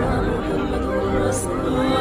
محمد رسول الله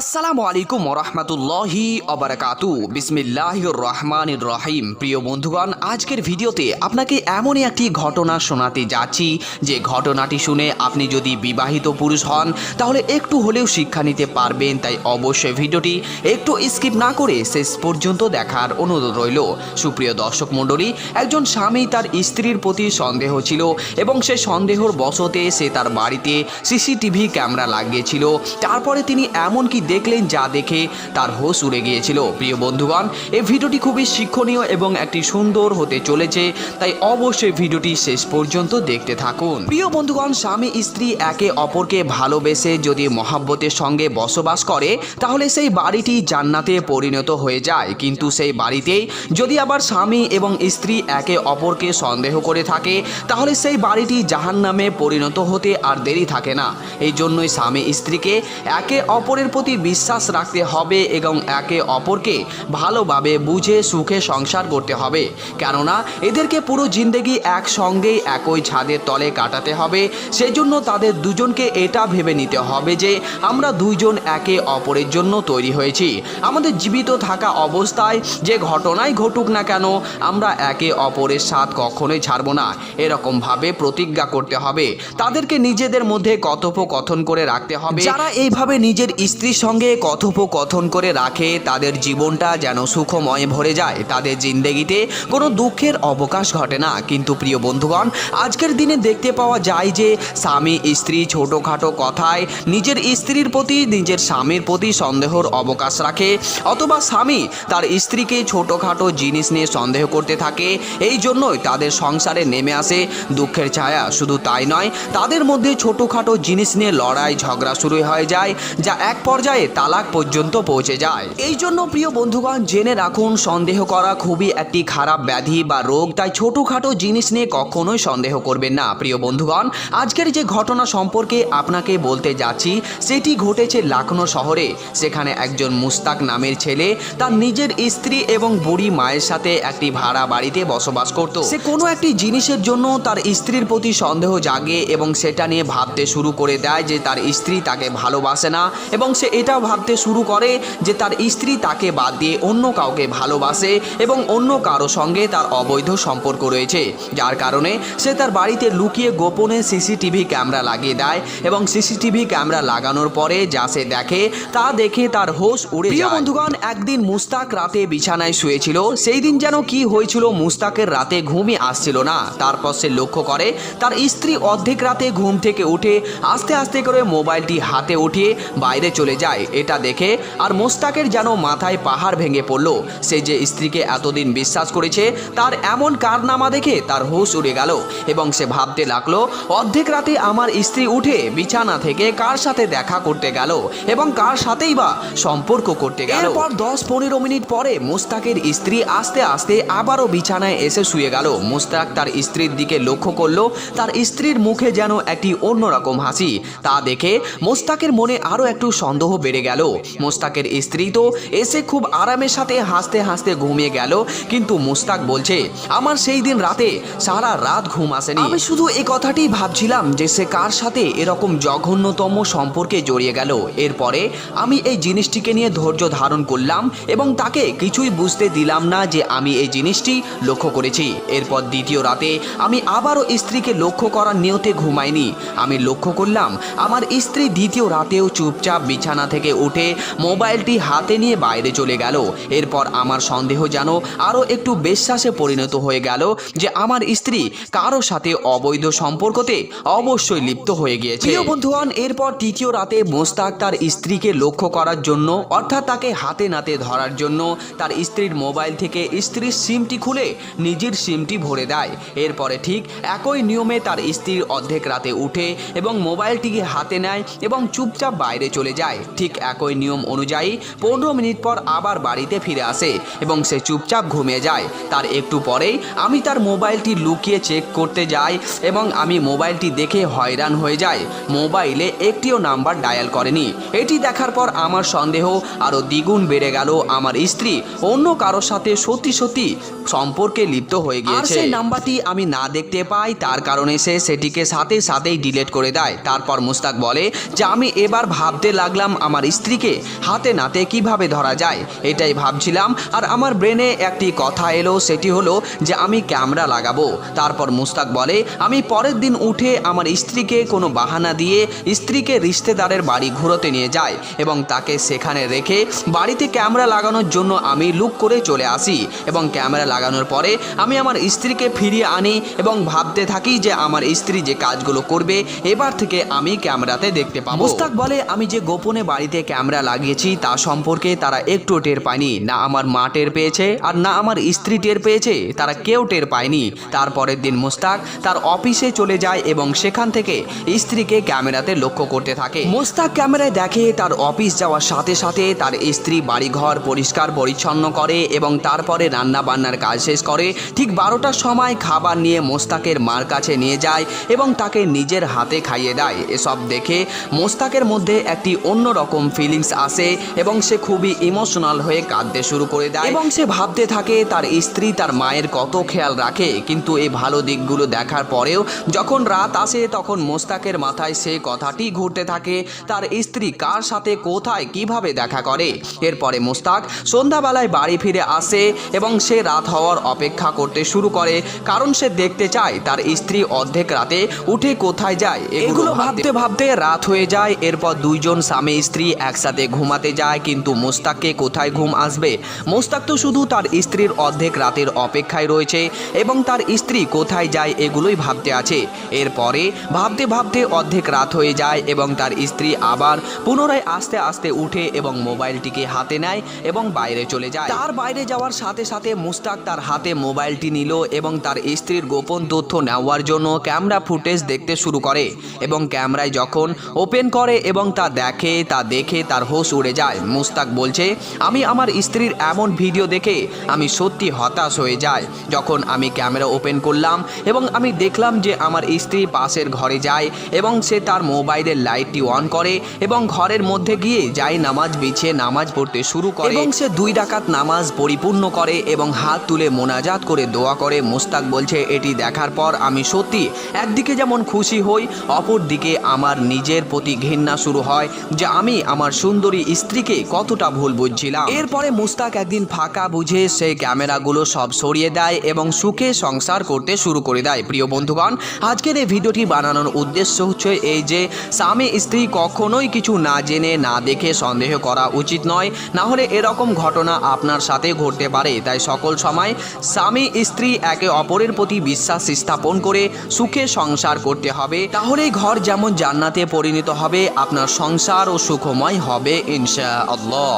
আসসালামু আলাইকুম রহমতুল্লাহি অবরাকাতু বিসমিল্লাহ রহমান রহিম প্রিয় বন্ধুগণ, আজকের ভিডিওতে আপনাকে এমনই একটি ঘটনা শোনাতে যাচ্ছি, যে ঘটনাটি শুনে আপনি যদি বিবাহিত পুরুষ হন, তাহলে একটু হলেও শিক্ষা নিতে পারবেন, তাই অবশ্যই ভিডিওটি একটু স্কিপ না করে শেষ পর্যন্ত দেখার অনুরোধ রইল। সুপ্রিয় দর্শক মণ্ডলী, একজন স্বামী তার স্ত্রীর প্রতি সন্দেহ ছিল এবং সে সন্দেহর বশতে সে তার বাড়িতে সিসিটিভি ক্যামেরা লাগিয়েছিল। তারপরে তিনি এমনকি দেখলেন যা দেখে তার হোশ উড়ে গিয়েছিল। প্রিয় বন্ধুগণ, এই ভিডিওটি খুবই শিক্ষণীয় এবং একটি সুন্দর হতে চলেছে, তাই অবশ্যই ভিডিওটি শেষ পর্যন্ত দেখতে থাকুন। প্রিয় বন্ধুগণ, স্বামী স্ত্রী একে অপরকে ভালোবেসে যদি মহাব্বতের সঙ্গে বসবাস করে, তাহলে সেই বাড়িটি জান্নাতে পরিণত হয়ে যায়। কিন্তু সেই বাড়িতেই যদি আবার স্বামী এবং স্ত্রী একে অপরকে সন্দেহ করে থাকে, তাহলে সেই বাড়িটি জাহান নামে পরিণত হতে আর দেরি থাকে না। এই জন্যই স্বামী স্ত্রীকে একে অপরের প্রতি বিশ্বাস রাখতে হবে এবং একে অপরকে ভালোভাবে বুঝে সুখে সংসার করতে হবে। কেননা, এদেরকে পুরো জিন্দেগি একসঙ্গেই একই ছাদের তলে কাটাতে হবে। সেজন্য তাদের দুজনকে এটা ভেবে নিতে হবে যে, আমরা দুইজন একে অপরের জন্য তৈরি হয়েছি। আমাদের জীবিত থাকা অবস্থায় যে ঘটনাই ঘটুক না কেন, আমরা একে অপরের সাথ কখনোই ছাড়বো না। এরকমভাবে প্রতিজ্ঞা করতে হবে। তাদেরকে নিজেদের মধ্যে কথোপকথন করে রাখতে হবে। যারা এইভাবে নিজের স্ত্রীর সঙ্গে কথোপকথন করে রাখে, তাদের জীবনটা যেন সুখময় ভরে যায়। তাদের জিন্দেগিতে কোনো দুঃখের অবকাশ ঘটে না। কিন্তু প্রিয় বন্ধুগণ, আজকের দিনে দেখতে পাওয়া যায় যে, স্বামী, স্ত্রী ছোটোখাটো কথায় নিজের স্ত্রীর প্রতি, নিজের স্বামীর প্রতি সন্দেহর অবকাশ রাখে। অথবা স্বামী তার স্ত্রীকে ছোটোখাটো জিনিস নিয়ে সন্দেহ করতে থাকে, এই জন্যই তাদের সংসারে নেমে আসে দুঃখের ছায়া। শুধু তাই নয়, তাদের মধ্যে ছোটোখাটো জিনিস নিয়ে লড়াই ঝগড়া শুরু হয়ে যায়, যা এক পর্যায়ে তালাক পর্যন্ত পৌঁছে যায়। এই জন্য প্রিয় বন্ধুগণ, জেনে রাখুন, সন্দেহ করা খুবই একটি খারাপ ব্যাধি বা রোগ, তাই ছোটোখাটো জিনিস নিয়ে কখনোই সন্দেহ করবেন না। প্রিয় বন্ধুগণ, আজকের যে ঘটনা সম্পর্কে আপনাকে বলতে যাচ্ছি, সেটি ঘটেছে লাখনো শহরে। সেখানে একজন মুস্তাক নামের ছেলে তার নিজের স্ত্রী এবং বুড়ি মায়ের সাথে একটি ভাড়া বাড়িতে বসবাস করত। সে কোনো একটি জিনিসের জন্য তার স্ত্রীর প্রতি সন্দেহ জাগে এবং সেটা নিয়ে ভাবতে শুরু করে দেয় যে তার স্ত্রী তাকে ভালোবাসে না এবং সে এটাও ভাবতে শুরু করে যে তার স্ত্রী তাকে বাদ দিয়ে অন্য কাউকে ভালোবাসে এবং অন্য কারও সঙ্গে তার অবৈধ সম্পর্ক রয়েছে। যার কারণে সে তার বাড়িতে লুকিয়ে গোপনে সিসিটিভি ক্যামেরা লাগিয়ে দেয় এবং সিসিটিভি ক্যামেরা লাগানোর পরে যা সে দেখে তা দেখে তার হোশ উড়ে প্রিয় বন্ধুগণ একদিন মুস্তাক রাতে বিছানায় শুয়েছিল। সেই দিন যেন কি হয়েছিল মুস্তাকের রাতে ঘুমই আসছিল না। তারপর সে লক্ষ্য করে তার স্ত্রী অর্ধেক রাতে ঘুম থেকে উঠে আস্তে আস্তে করে মোবাইলটি হাতে উঠিয়ে বাইরে চলে যায়। এটা দেখে আর মোস্তাকের যেন মাথায় পাহাড় ভেঙে পড়ল। সে যে স্ত্রীকে এতদিন বিশ্বাস করেছে, তার এমন কারনামা দেখে তার হুঁশ উড়ে গেল এবং সে ভাবতে লাগল, অর্ধেক রাতে আমার স্ত্রী উঠে বিছানা থেকে কার সাথে দেখা করতে গেল এবং কার সাথেই বা সম্পর্ক করতে গেল। এরপর দশ পনেরো মিনিট পরে মোস্তাকের স্ত্রী আস্তে আস্তে আবারও বিছানায় এসে শুয়ে গেল। মোস্তাক তার স্ত্রীর দিকে লক্ষ্য করল, তার স্ত্রীর মুখে যেন একটি অন্যরকম হাসি। তা দেখে মোস্তাকের মনে আরও একটু সন্দেহ বেড়ে গেল। মোস্তাকের স্ত্রী তো এসে খুব আরামের সাথে হাসতে হাসতে ঘুমিয়ে গেল। কিন্তু মোস্তাক বলছে, আমার সেই দিন রাতে সারা রাত ঘুম আসেনি। আমি শুধু এই কথাটি ভাবছিলাম যে সে কার সাথে এরকম জঘন্যতম সম্পর্কে জড়িয়ে গেল। এরপরে আমি এই জিনিসটিকে নিয়ে ধৈর্য ধারণ করলাম এবং তাকে কিছুই বুঝতে দিলাম না যে আমি এই জিনিসটি লক্ষ্য করেছি। এরপর দ্বিতীয় রাতে আমি আবারও স্ত্রীকে লক্ষ্য করার নিয়তে ঘুমাইনি। আমি লক্ষ্য করলাম, আমার স্ত্রী দ্বিতীয় রাতেও চুপচাপ বিছানা থেকে উঠে মোবাইলটি হাতে নিয়ে বাইরে চলে গেল। এরপর আমার সন্দেহ যেন আরও একটু বিশ্বাসে পরিণত হয়ে গেল যে আমার স্ত্রী কারও সাথে অবৈধ সম্পর্কতে অবশ্যই লিপ্ত হয়ে গিয়েছে। প্রিয় বন্ধুগণ, এরপর তৃতীয় রাতে মোস্তাক তার স্ত্রীকে লক্ষ্য করার জন্য, অর্থাৎ তাকে হাতে নাতে ধরার জন্য, তার স্ত্রীর মোবাইল থেকে স্ত্রীর সিমটি খুলে নিজের সিমটি ভরে দেয়। এরপরে ঠিক একই নিয়মে তার স্ত্রীর অর্ধেক রাতে উঠে এবং মোবাইলটিকে হাতে নেয় এবং চুপচাপ বাইরে চলে যায়। ঠিক একই নিয়ম অনুযায়ী পনেরো মিনিট পর আবার বাড়িতে ফিরে আসে এবং সে চুপচাপ ঘুমিয়ে যায়। তার একটু পরেই আমি তার মোবাইলটি লুকিয়ে চেক করতে যাই এবং আমি মোবাইলটি দেখে হয়রান হয়ে যাই। মোবাইলে একটিও নাম্বার ডায়াল করেনি। এটি দেখার পর আমার সন্দেহ আরও দ্বিগুণ বেড়ে গেল। আমার স্ত্রী অন্য কারোর সাথে সত্যি সত্যি সম্পর্কে লিপ্ত হয়ে গিয়েছে। সেই নাম্বারটি আমি না দেখতে পাই তার কারণে সে সেটিকে সাথে সাথেই ডিলিট করে দেয়। তারপর মুস্তাক বলে যে আমি এবার ভাবতে লাগলাম আমার স্ত্রীকে হাতে নাতে কীভাবে ধরা যায়, এটাই ভাবছিলাম। আর আমার ব্রেনে একটি কথা এলো, সেটি হলো যে আমি ক্যামেরা লাগাবো। তারপর মুস্তাক বলে, আমি পরের দিন উঠে আমার স্ত্রীকে কোনো বাহানা দিয়ে স্ত্রীকে রিশতেদারের বাড়ি ঘুরোতে নিয়ে যায় এবং তাকে সেখানে রেখে বাড়িতে ক্যামেরা লাগানোর জন্য আমি লুক করে চলে আসি এবং ক্যামেরা লাগানোর পরে আমি আমার স্ত্রীকে ফিরিয়ে আনি এবং ভাবতে থাকি যে আমার স্ত্রী যে কাজগুলো করবে, এবার থেকে আমি ক্যামেরাতে দেখতে পাবো। মুস্তাক বলে, আমি যে গোপনে বাড়িতে ক্যামেরা লাগিয়েছি, তা সম্পর্কে তারা একটু টের পায়নি। না আমার মা টের পেয়েছে, আর না আমার স্ত্রী টের পেয়েছে, তারা কেউ টের পায়নি। তারপরের দিন মুস্তাক তার অফিসে চলে যায় এবং সেখান থেকে স্ত্রীকে ক্যামেরাতে লক্ষ্য করতে থাকে। মুস্তাক ক্যামেরায় দেখে তার অফিস যাওয়ার সাথে সাথে তার স্ত্রী বাড়িঘর পরিষ্কার পরিচ্ছন্ন করে এবং তারপরে রান্না বান্নার কাজ শেষ করে ঠিক বারোটার সময় খাবার নিয়ে মোস্তাকের মার কাছে নিয়ে যায় এবং তাকে নিজের হাতে খাইয়ে দেয়। এসব দেখে মোস্তাকের মধ্যে একটি অন্যরকম ফিলিংস আসে এবং সে খুবই ইমোশনাল হয়ে কাঁদতে শুরু করে দেয়। এবং সে ভাবতে থাকে তার স্ত্রী তার মায়ের কত খেয়াল রাখে। কিন্তু এই ভালো দিকগুলো দেখার পরেও যখন রাত আসে তখন মোস্তাকের মাথায় সে কথাটি ঘুরতে থাকে তার স্ত্রী কার সাথে কোথায় কীভাবে দেখা করে? এরপরে মোস্তাক সন্ধ্যাবেলায় বাড়ি ফিরে আসে এবং সে রাত হওয়ার অপেক্ষা করতে শুরু করে। কারণ সে দেখতে চায় তার স্ত্রী অর্ধেক রাতে উঠে কোথায় যায় এগুলো ভাবতে ভাবতে রাত হয়ে যায়। এরপর দুইজন স্বামী স্ত্রী একসাথে ঘুমাতে যায়, কিন্তু মোস্তাককে কোথায় ঘুম আসবে? মোস্তাক তো শুধু তার স্ত্রীর অর্ধেক রাতের অপেক্ষায় রয়েছে এবং তার স্ত্রী কোথায় যায় এগুলোই ভাবতে আছে। এরপরে ভাবতে ভাবতে অর্ধেক রাত হয়ে যায় এবং তার স্ত্রী আবার পুনরায় আস্তে আস্তে উঠে এবং মোবাইলটিকে হাতে নেয় এবং বাইরে চলে যায়। তার বাইরে যাওয়ার সাথে সাথে মুস্তাক তার হাতে মোবাইলটি নিল এবং তার স্ত্রীর গোপন তথ্য নেওয়ার জন্য ক্যামেরা ফুটেজ দেখতে শুরু করে এবং ক্যামেরায় যখন ওপেন করে এবং তা দেখে, তা দেখে তার হোশ উড়ে যায়। মুস্তাক বলছে, আমি আমার স্ত্রীর এমন ভিডিও দেখে আমি সত্যি হতাশ হয়ে যায় যখন আমি ক্যামেরা ওপেন করলাম এবং আমি দেখলাম যে আমার স্ত্রী পাশের ঘরে যায় এবং সে তার মোবাইলের লাইটটি অন করে এবং ঘরের মধ্যে গিয়ে যাই নামাজ বিছিয়ে নামাজ পড়তে শুরু করে এবং সে দুই ডাকাত নামাজ পরিপূর্ণ করে এবং হাত তুলে মোনাজাত করে দোয়া করে। মুস্তাক বলছে, এটি দেখার পর আমি সত্যি একদিকে যেমন খুশি হই অপর দিকে আমার নিজের প্রতি ঘৃণা শুরু হয় যে আমি আমার সুন্দরী স্ত্রীকে কতটা ভুল বুঝছিলাম। এরপরে মুস্তাক একদিন ফাঁকা বুঝে সেই ক্যামেরাগুলো সব সরিয়ে দেয় এবং সুখে সংসার করতে শুরু করে দেয়। প্রিয় বন্ধুগণ, আজকের এই ভিডিওটি বানানোর উদ্দেশ্য হচ্ছে এই যে, স্বামী স্ত্রী কখনোই কিছু না জেনে, না দেখে সন্দেহ করা উচিত নয়। না হলে এরকম ঘটনা আপনার সাথে ঘটতে পারে। তাই সকল সময় স্বামী স্ত্রী একে অপরের প্রতি বিশ্বাস স্থাপন করে সুখে সংসার করতে হবে। তাহলেই ঘর যেমন জান্নাতে পরিণত হবে, আপনার সংসার ও সুখময় হবে ইনশা আল্লাহ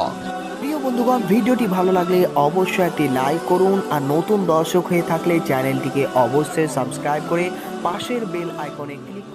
প্রিয় বন্ধুগণ, ভিডিওটি ভালো লাগলে অবশ্যই একটি লাইক করুন আর নতুন দর্শক হয়ে থাকলে চ্যানেলটিকে অবশ্যই সাবস্ক্রাইব করে পাশের বেল আইকনে ক্লিক